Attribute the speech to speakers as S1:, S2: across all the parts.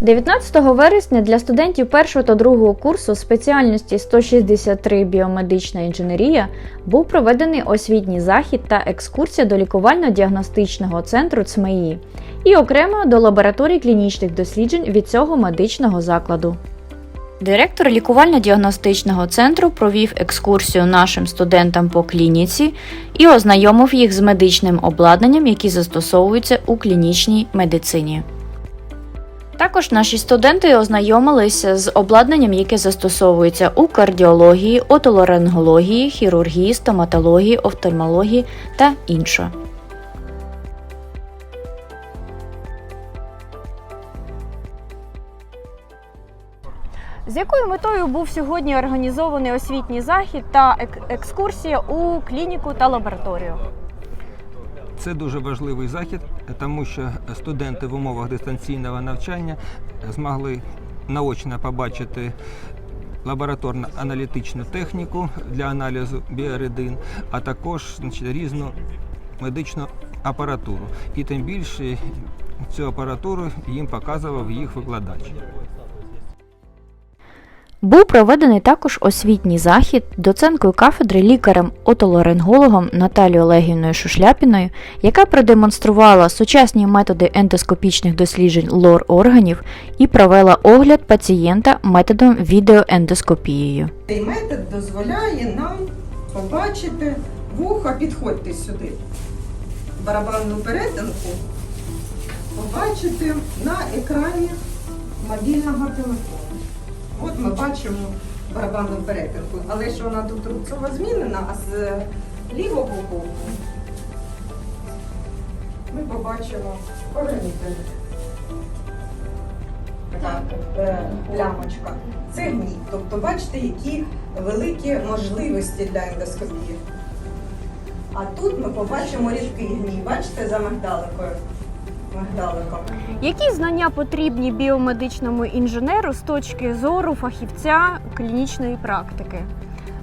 S1: 19 вересня для студентів першого та другого курсу спеціальності 163 біомедична інженерія був проведений освітній захід та екскурсія до лікувально-діагностичного центру ЦМІ і окремо до лабораторії клінічних досліджень від цього медичного закладу. Директор лікувально-діагностичного центру провів екскурсію нашим студентам по клініці і ознайомив їх з медичним обладнанням, які застосовуються у клінічній медицині. Також наші студенти ознайомилися з обладнанням, яке застосовується у кардіології, отоларингології, хірургії, стоматології, офтальмології та інше. З якою метою був сьогодні організований освітній захід та ек- екскурсія у клініку та лабораторію?
S2: Це дуже важливий захід, тому що студенти в умовах дистанційного навчання змогли наочно побачити лабораторно-аналітичну техніку для аналізу біоридин, а також значить, різну медичну апаратуру. І тим більше цю апаратуру їм показував їх викладач.
S1: Був проведений також освітній захід доценткою кафедри лікарем-отоларингологом Наталією Олегівною Шушляпіною, яка продемонструвала сучасні методи ендоскопічних досліджень лор органів і провела огляд пацієнта методом відеоендоскопією.
S3: Цей метод дозволяє нам побачити вуха, підходьте сюди, барабанну перетинку, побачити на екрані мобільного телефону. От ми бачимо барабанну перетинку, але ж вона тут рубцово змінена, а з лівого боку ми побачимо поверніть. Така е, плямочка. Це гній. Тобто бачите, які великі можливості для ендоскопії. А тут ми побачимо рідкий гній. Бачите за мигдаликою? Мигдаликом.
S1: Які знання потрібні біомедичному інженеру з точки зору фахівця клінічної практики?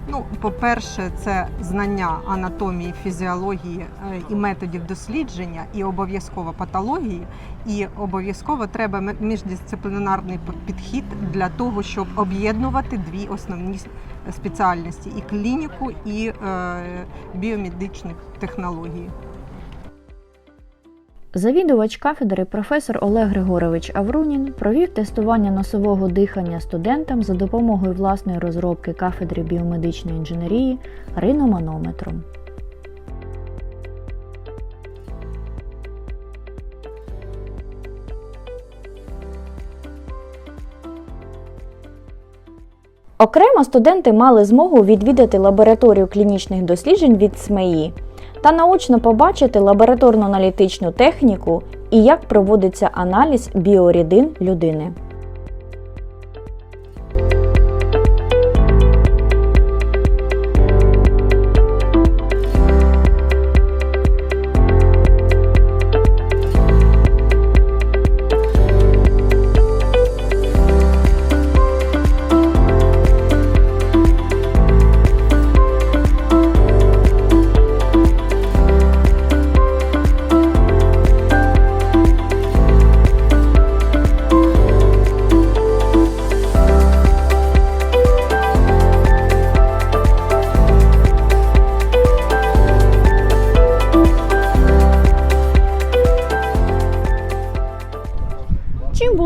S3: Ну, по-перше, це знання анатомії, фізіології е, і методів дослідження, і обов'язково патології. І обов'язково треба міждисциплінарний підхід для того, щоб об'єднувати дві основні спеціальності: і клініку, і е, біомедичні технології.
S1: Завідувач кафедри професор Олег Григорович Аврунін провів тестування носового дихання студентам за допомогою власної розробки кафедри біомедичної інженерії риноманометром. Окремо студенти мали змогу відвідати лабораторію клінічних досліджень від СМЕІ та наочно побачити лабораторно-аналітичну техніку і як проводиться аналіз біорідин людини.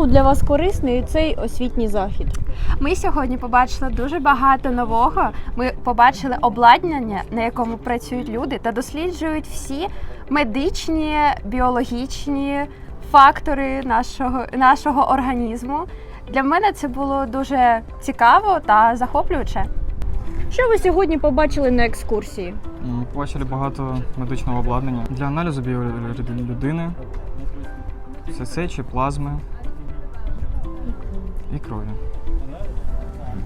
S1: Для вас корисний цей освітній захід?
S4: Ми сьогодні побачили дуже багато нового. Ми побачили обладнання, на якому працюють люди, та досліджують всі медичні, біологічні фактори нашого, нашого організму. Для мене це було дуже цікаво та захоплююче.
S1: Що ви сьогодні побачили на екскурсії?
S5: Побачили багато медичного обладнання для аналізу біорідин людини, це сечі, плазми і крові.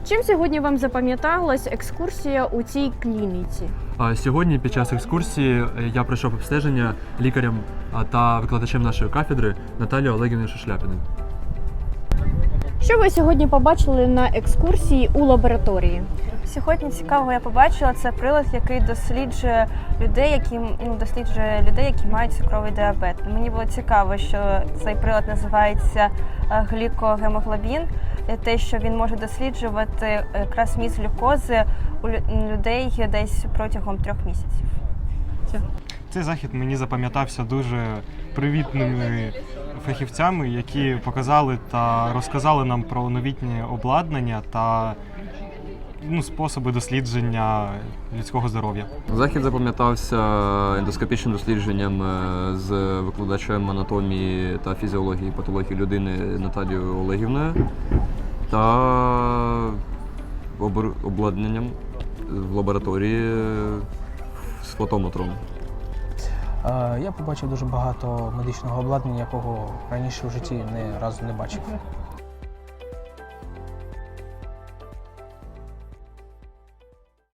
S1: Чим сьогодні вам запам'яталась екскурсія у цій клініці?
S6: Сьогодні під час екскурсії е, я пройшов обстеження лікарем та викладачем нашої кафедри Наталією Олегівною Шишляпіною.
S1: Що ви сьогодні побачили на екскурсії у лабораторії?
S7: Сьогодні цікавого я побачила це прилад, який досліджує людей, які ну, досліджує людей, які мають цукровий діабет. Мені було цікаво, що цей прилад називається е, глікогемоглобін. і Те, що він може досліджувати якраз міст глюкози у лю- людей десь протягом трьох місяців.
S8: Цей захід мені запам'ятався дуже привітними фахівцями, які показали та розказали нам про новітнє обладнання та ну, способи дослідження людського здоров'я.
S9: Захід запам'ятався ендоскопічним дослідженням е, з викладачем анатомії та фізіології і патології людини Наталією Олегівною та обладнанням в лабораторії з фотометром.
S10: Е, Я побачив дуже багато медичного обладнання, якого раніше в житті не разу не бачив.